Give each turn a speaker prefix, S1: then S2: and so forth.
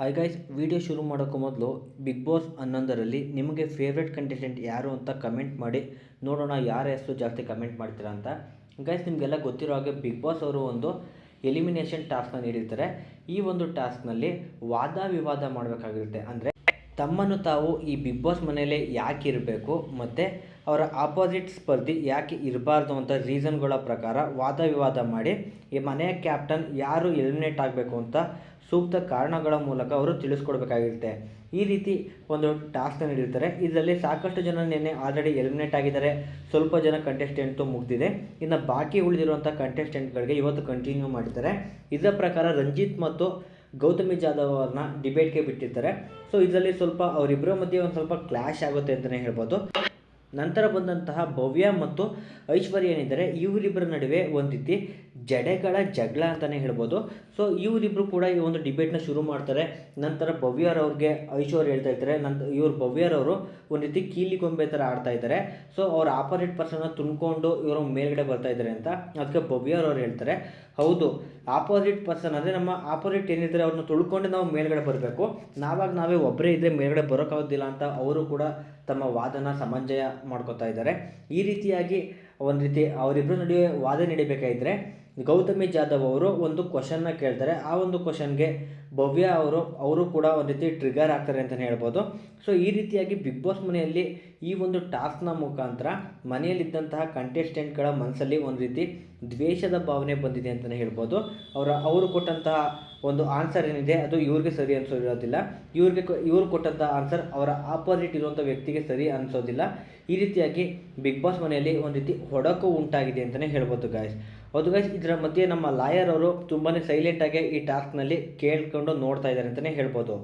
S1: Hi guys video ಶುರು ಮಾಡೋಕ್ಕೂ ಮೊದಲು ಬಿಗ್ ಬಾಸ್ ಹನ್ನೊಂದರಲ್ಲಿ ನಿಮಗೆ ಫೇವ್ರೆಟ್ ಕಂಟೆಸ್ಟೆಂಟ್ ಯಾರು ಅಂತ ಕಮೆಂಟ್ ಮಾಡಿ, ನೋಡೋಣ ಯಾರ ಹೆಸರು ಜಾಸ್ತಿ ಕಮೆಂಟ್ ಮಾಡ್ತೀರಾ ಅಂತ. ಗೈಸ್ ನಿಮಗೆಲ್ಲ ಗೊತ್ತಿರೋ ಹಾಗೆ ಬಿಗ್ ಬಾಸ್ ಅವರು ಒಂದು ಎಲಿಮಿನೇಷನ್ ಟಾಸ್ಕ್ನ ನೀಡಿರ್ತಾರೆ. ಈ ಒಂದು ಟಾಸ್ಕ್ನಲ್ಲಿ ವಾದ ವಿವಾದ ಮಾಡಬೇಕಾಗಿರುತ್ತೆ. ಅಂದರೆ ತಮ್ಮನ್ನು ತಾವು ಈ ಬಿಗ್ ಬಾಸ್ ಮನೆಯಲ್ಲೇ ಯಾಕೆ ಇರಬೇಕು, ಮತ್ತು ಅವರ ಆಪೋಸಿಟ್ ಸ್ಪರ್ಧಿ ಯಾಕೆ ಇರಬಾರ್ದು ಅಂತ ರೀಸನ್ಗಳ ಪ್ರಕಾರ ವಾದ ವಿವಾದ ಮಾಡಿ ಈ ಮನೆಯ ಕ್ಯಾಪ್ಟನ್ ಯಾರು ಎಲಿಮಿನೇಟ್ ಆಗಬೇಕು ಅಂತ ಸೂಕ್ತ ಕಾರಣಗಳ ಮೂಲಕ ಅವರು ತಿಳಿಸ್ಕೊಡ್ಬೇಕಾಗಿರುತ್ತೆ. ಈ ರೀತಿ ಒಂದು ಟಾಸ್ಕ್ನ ನೀಡಿರ್ತಾರೆ. ಇದರಲ್ಲಿ ಸಾಕಷ್ಟು ಜನ ನಿನ್ನೆ ಆಲ್ರೆಡಿ ಎಲಿಮಿನೇಟ್ ಆಗಿದ್ದಾರೆ. ಸ್ವಲ್ಪ ಜನ ಕಂಟೆಸ್ಟೆಂಟು ಮುಗಿದಿದೆ. ಇನ್ನು ಬಾಕಿ ಉಳಿದಿರುವಂಥ ಕಂಟೆಸ್ಟೆಂಟ್ಗಳಿಗೆ ಇವತ್ತು ಕಂಟಿನ್ಯೂ ಮಾಡಿದ್ದಾರೆ ಇದರ ಪ್ರಕಾರ ರಂಜಿತ್ ಮತ್ತು ಗೌತಮಿ ಜಾಧವ್ ಅವ್ರನ್ನ ಡಿಬೇಟ್ಗೆ ಬಿಟ್ಟಿರ್ತಾರೆ. ಸೊ ಇದರಲ್ಲಿ ಸ್ವಲ್ಪ ಅವರಿಬ್ಬರ ಮಧ್ಯೆ ಒಂದು ಸ್ವಲ್ಪ ಕ್ಲಾಶ್ ಆಗುತ್ತೆ ಅಂತಲೇ ಹೇಳ್ಬೋದು. ನಂತರ ಬಂದಂತಹ ಭವ್ಯ ಮತ್ತು ಐಶ್ವರ್ಯ ಏನಿದ್ದಾರೆ ಇವರಿಬ್ಬರ ನಡುವೆ ಒಂದು ರೀತಿ ಜಡೆಗಳ ಜಗಳ ಅಂತಲೇ ಹೇಳ್ಬೋದು. ಸೊ ಇವರಿಬ್ಬರು ಕೂಡ ಈ ಒಂದು ಡಿಬೇಟ್ನ ಶುರು ಮಾಡ್ತಾರೆ. ನಂತರ ಭವ್ಯರವ್ರಿಗೆ ಐಶ್ವರ್ಯ ಹೇಳ್ತಾ ಇರ್ತಾರೆ. ನಂತರ ಇವರು ಭವ್ಯರವರು ಒಂದು ರೀತಿ ಕೀಲಿ ಗೊಂಬೆ ಥರ ಆಡ್ತಾ ಇದ್ದಾರೆ. ಸೊ ಅವ್ರ ಆಪೋಸಿಟ್ ಪರ್ಸನ್ನ ತುಂಬಿಕೊಂಡು ಇವರು ಮೇಲ್ಗಡೆ ಬರ್ತಾ ಇದ್ದಾರೆ ಅಂತ ಅದಕ್ಕೆ ಭವ್ಯರವ್ರು ಹೇಳ್ತಾರೆ. ಹೌದು, ಆಪೋಸಿಟ್ ಪರ್ಸನ್ ಅಂದರೆ ನಮ್ಮ ಆಪೋಸಿಟ್ ಏನಿದ್ರೆ ಅವ್ರನ್ನ ತುಳ್ಕೊಂಡು ನಾವು ಮೇಲ್ಗಡೆ ಬರಬೇಕು. ನಾವಾಗ ನಾವೇ ಒಬ್ಬರೇ ಇದ್ದರೆ ಮೇಲ್ಗಡೆ ಬರೋಕ್ಕಾಗೋದಿಲ್ಲ ಅಂತ ಅವರು ಕೂಡ ತಮ್ಮ ವಾದನ ಸಮಂಜಯ ಮಾಡ್ಕೋತಾ ಇದ್ದಾರೆ. ಈ ರೀತಿಯಾಗಿ ಒಂದು ರೀತಿ ಅವರಿಬ್ಬರ ನಡುವೆ ವಾದ ನಡಿಬೇಕಾಗಿದ್ದರೆ ಗೌತಮಿ ಜಾಧವ್ ಅವರು ಒಂದು ಕ್ವಶನ್ನ ಕೇಳ್ತಾರೆ. ಆ ಒಂದು ಕ್ವಶನ್ಗೆ ಭವ್ಯ ಅವರು ಅವರು ಕೂಡ ಒಂದು ರೀತಿ ಟ್ರಿಗರ್ ಆಗ್ತಾರೆ ಅಂತಲೇ ಹೇಳ್ಬೋದು. ಸೊ ಈ ರೀತಿಯಾಗಿ ಬಿಗ್ ಬಾಸ್ ಮನೆಯಲ್ಲಿ ಈ ಒಂದು ಟಾಸ್ಕ್ನ ಮುಖಾಂತರ ಮನೆಯಲ್ಲಿದ್ದಂತಹ ಕಂಟೆಸ್ಟೆಂಟ್ಗಳ ಮನಸ್ಸಲ್ಲಿ ಒಂದು ರೀತಿ ದ್ವೇಷದ ಭಾವನೆ ಬಂದಿದೆ ಅಂತಲೇ ಹೇಳ್ಬೋದು. ಅವರ, ಅವರು ಕೊಟ್ಟಂತಹ ಒಂದು ಆನ್ಸರ್ ಏನಿದೆ ಅದು ಇವ್ರಿಗೆ ಸರಿ ಅನಿಸೋದಿರೋದಿಲ್ಲ. ಇವ್ರಿಗೆ ಇವ್ರು ಕೊಟ್ಟಂಥ ಆನ್ಸರ್ ಅವರ ಆಪೋಸಿಟ್ ಇರುವಂಥ ವ್ಯಕ್ತಿಗೆ ಸರಿ ಅನಿಸೋದಿಲ್ಲ. ಈ ರೀತಿಯಾಗಿ ಬಿಗ್ ಬಾಸ್ ಮನೆಯಲ್ಲಿ ಒಂದು ರೀತಿ ಹೊಡಕು ಉಂಟಾಗಿದೆ ಅಂತಲೇ ಹೇಳ್ಬೋದು ಗಾಯ್ಸ್ ಹೌದು ಗಾಯ್ಸ್ ಇದರ ಮಧ್ಯೆ ನಮ್ಮ ಲಾಯರ್ ಅವರು ತುಂಬಾ ಸೈಲೆಂಟಾಗಿ ಈ ಟಾಸ್ಕ್ನಲ್ಲಿ ಕೇಳ್ಕೊಂಡು ನೋಡ್ತಾ ಇದ್ದಾರೆ ಅಂತಲೇ ಹೇಳ್ಬೋದು.